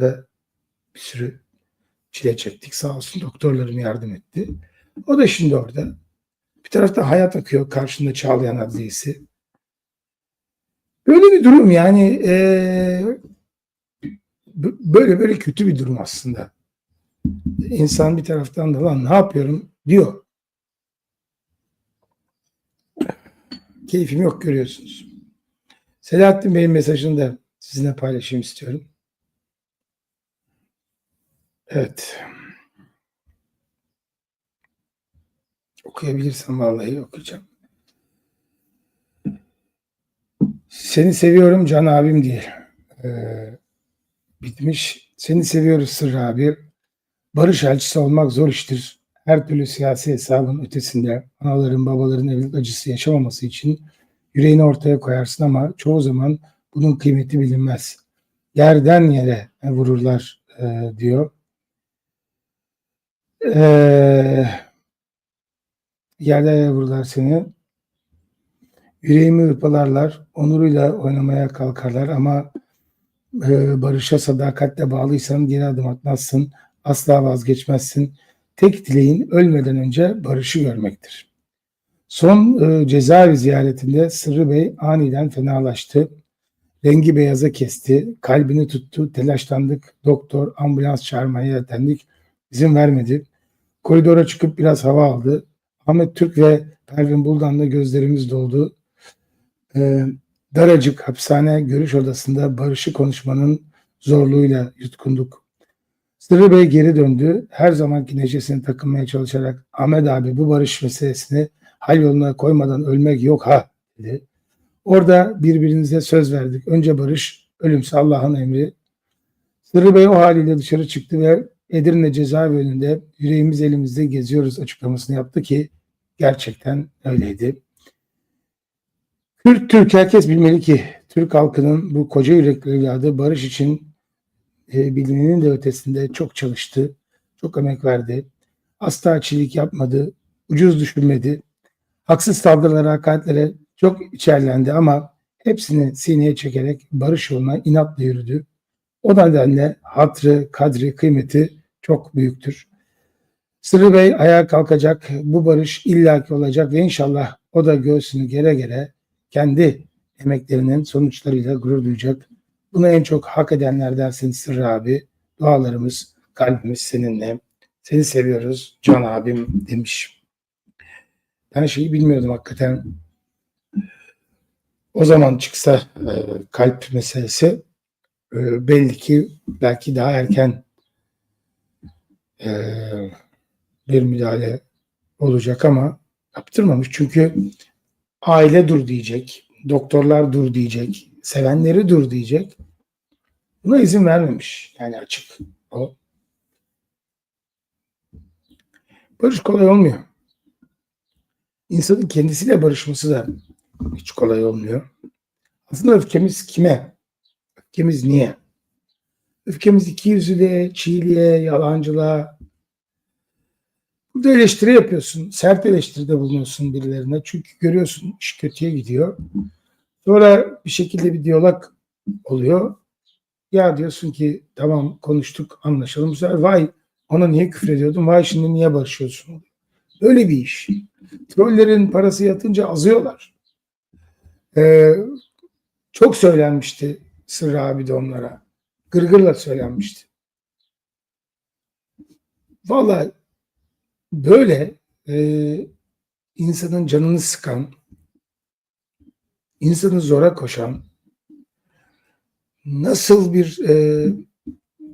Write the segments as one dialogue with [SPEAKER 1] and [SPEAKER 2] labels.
[SPEAKER 1] da bir sürü çile çektik. Sağ olsun doktorlarım yardım etti. O da şimdi orada. Bir tarafta hayat akıyor. Karşında Çağlayan Adliyesi. Böyle bir durum yani b- böyle böyle kötü bir durum aslında. İnsan bir taraftan da lan ne yapıyorum diyor. Keyfim yok görüyorsunuz. Selahattin Bey'in mesajını da sizinle paylaşayım istiyorum. Evet. Okuyabilirsem vallahi okuyacağım. Seni seviyorum Can abim diye. Ee, bitmiş. Seni seviyoruz Sırrı abi. Barış elçisi olmak zor iştir. Her türlü siyasi hesabın ötesinde anaların babaların evlilik acısı yaşamaması için yüreğini ortaya koyarsın ama çoğu zaman bunun kıymeti bilinmez. Yerden yere vururlar e, diyor. Ee, yerden yere vururlar seni. Yüreğimi hırpalarlar, onuruyla oynamaya kalkarlar ama e, barışa sadakatle bağlıysan geri adım atmazsın, asla vazgeçmezsin. Tek dileğin ölmeden önce barışı görmektir. Son e, cezaevi ziyaretinde Sırrı Bey aniden fenalaştı. Rengi beyaza kesti, kalbini tuttu, telaşlandık. Doktor, ambulans çağırmaya yeltendik. İzin vermedi. Koridora çıkıp biraz hava aldı. Ahmet Türk ve Pervin Buldan'la gözlerimiz doldu. Ee, daracık hapishane görüş odasında barışı konuşmanın zorluğuyla yutkunduk. Sırrı Bey geri döndü. Her zamanki neşesini takınmaya çalışarak Ahmet abi bu barış meselesini hal yoluna koymadan ölmek yok ha dedi. Orada birbirinize söz verdik. Önce barış, ölümse Allah'ın emri. Sırrı Bey o haliyle dışarı çıktı ve Edirne cezaevi önünde yüreğimiz elimizde geziyoruz açıklamasını yaptı ki gerçekten öyleydi. Türk, Türk herkes bilmeli ki Türk halkının bu koca yürekli evladı barış için e, bilinenin de ötesinde çok çalıştı, çok emek verdi. Asla çilik yapmadı, ucuz düşünmedi. Haksız saldırılara, hakaretlere çok içerlendi ama hepsini sineye çekerek barış yoluna inatla yürüdü. O nedenle hatrı, kadri, kıymeti çok büyüktür. Sırrı Bey ayağa kalkacak, bu barış illaki olacak ve inşallah o da göğsünü gere gere kendi emeklerinin sonuçlarıyla gurur duyacak. Bunu en çok hak edenlerdensin Sırrı abi. Dualarımız, kalbimiz seninle. Seni seviyoruz Can abim demiş. Ben şeyi bilmiyordum hakikaten. O zaman çıksa e, kalp meselesi e, belli ki belki daha erken bir müdahale olacak ama yaptırmamış. Çünkü aile dur diyecek, doktorlar dur diyecek, sevenleri dur diyecek. Buna izin vermemiş. Yani açık o. Barış kolay olmuyor. İnsanın kendisiyle barışması da hiç kolay olmuyor. Aslında öfkemiz kime? Öfkemiz niye? Öfkemiz iki yüzlüğe, çiğliğe, yalancılığa. Burada eleştiri yapıyorsun. Sert eleştiride bulunuyorsun birilerine. Çünkü görüyorsun iş kötüye gidiyor. Sonra bir şekilde bir diyalog oluyor. Ya diyorsun ki tamam konuştuk anlaşalım. Bu sefer vay ona niye küfür ediyordun? Vay şimdi niye barışıyorsun? Böyle bir iş. Trollerin parası yatınca azıyorlar. Ee, çok söylenmişti Sırrı abi de onlara. Gırgırla söylenmişti. Vallahi böyle e, insanın canını sıkan, insanı zora koşan, nasıl bir e,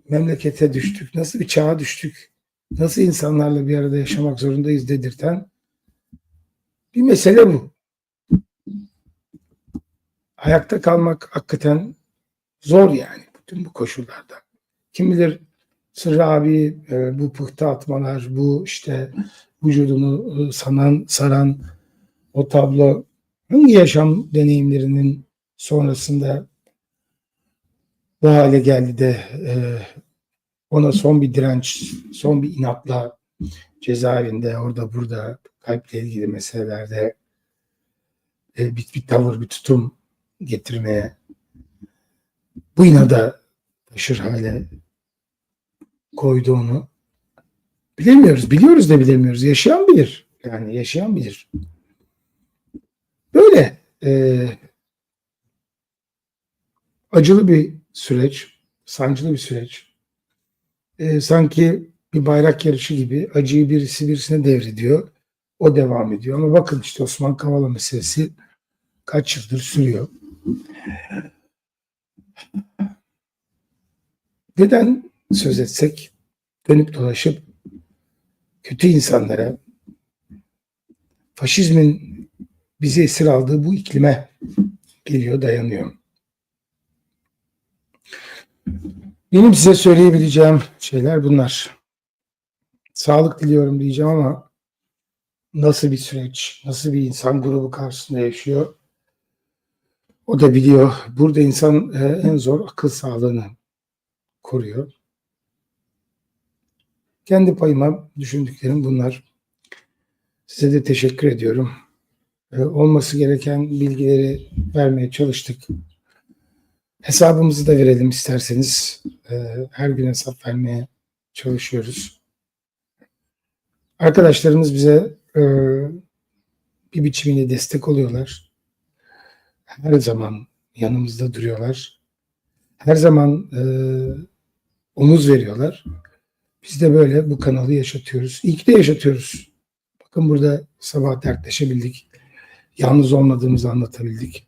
[SPEAKER 1] memlekete düştük, nasıl bir çağa düştük, nasıl insanlarla bir arada yaşamak zorundayız dedirten bir mesele bu. Ayakta kalmak hakikaten zor yani bütün bu koşullarda. Kim bilir Sırrı abi e, bu pıhtı atmalar, bu işte vücudunu e, sanan, saran o tablo hangi yaşam deneyimlerinin sonrasında bu hale geldi de e, ona son bir direnç, son bir inatla cezaevinde orada burada kalple ilgili meselelerde e, bir, bir tavır, bir tutum getirmeye bu inada taşır hale koydu onu? Bilemiyoruz. Biliyoruz da bilemiyoruz. Yaşayan bilir. Yani yaşayan bilir. Böyle e, acılı bir süreç, sancılı bir süreç. E, sanki bir bayrak yarışı gibi acıyı birisi birisine devrediyor. O devam ediyor. Ama bakın işte Osman Kavala meselesi kaç yıldır sürüyor. Neden söz etsek dönüp dolaşıp kötü insanlara faşizmin bizi esir aldığı bu iklime geliyor, dayanıyor. Benim size söyleyebileceğim şeyler bunlar. Sağlık diliyorum diyeceğim ama nasıl bir süreç, nasıl bir insan grubu karşısında yaşıyor o da biliyor. Burada insan e, en zor akıl sağlığını koruyor. Kendi payıma düşündüklerim bunlar. Size de teşekkür ediyorum. E, olması gereken bilgileri vermeye çalıştık. Hesabımızı da verelim isterseniz. E, her gün hesap vermeye çalışıyoruz. Arkadaşlarımız bize e, bir biçimiyle destek oluyorlar. Her zaman yanımızda duruyorlar. Her zaman e, omuz veriyorlar. Biz de böyle bu kanalı yaşatıyoruz. İyi ki de yaşatıyoruz. Bakın burada sabah dertleşebildik. Yalnız olmadığımızı anlatabildik.